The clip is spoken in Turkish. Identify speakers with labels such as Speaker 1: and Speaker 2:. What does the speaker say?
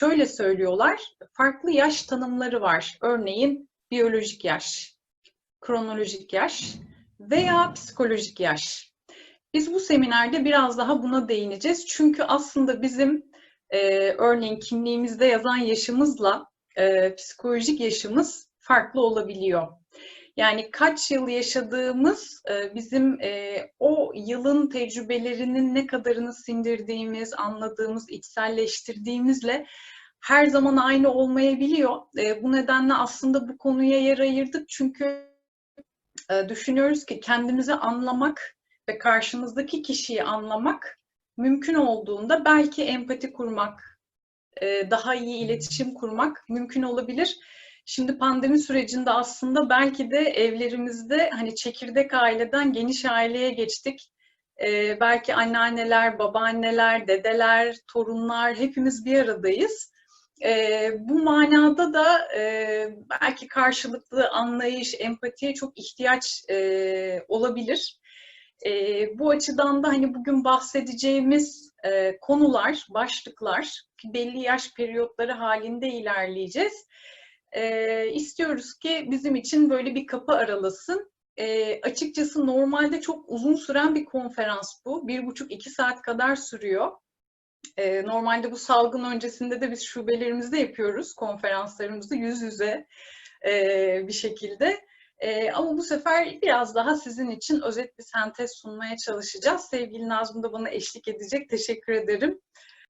Speaker 1: şöyle söylüyorlar, farklı yaş tanımları var. Örneğin biyolojik yaş, kronolojik yaş veya psikolojik yaş. Biz bu seminerde biraz daha buna değineceğiz. Çünkü aslında bizim e, örneğin kimliğimizde yazan yaşımızla e, psikolojik yaşımız farklı olabiliyor. Yani kaç yıl yaşadığımız e, bizim e, o yılın tecrübelerinin ne kadarını sindirdiğimiz, anladığımız, içselleştirdiğimizle her zaman aynı olmayabiliyor. E, bu nedenle aslında bu konuya yer ayırdık çünkü düşünüyoruz ki kendimizi anlamak ve karşımızdaki kişiyi anlamak mümkün olduğunda belki empati kurmak, daha iyi iletişim kurmak mümkün olabilir. Şimdi pandemi sürecinde aslında belki de evlerimizde hani çekirdek aileden geniş aileye geçtik. Ee, belki anneanneler, babaanneler, dedeler, torunlar hepimiz bir aradayız. Ee, bu manada da e, belki karşılıklı anlayış, empatiye çok ihtiyaç e, olabilir. E, bu açıdan da hani bugün bahsedeceğimiz e, konular, başlıklar belli yaş periyotları halinde ilerleyeceğiz e, istiyoruz ki bizim için böyle bir kapı aralasın. E, açıkçası normalde çok uzun süren bir konferans bu. Bir buçuk iki saat kadar sürüyor. E, normalde bu salgın öncesinde de biz şubelerimizde yapıyoruz konferanslarımızı yüz yüze e, bir şekilde. E, ama bu sefer biraz daha sizin için özet bir sentez sunmaya çalışacağız. Sevgili Nazım da bana eşlik edecek. Teşekkür ederim.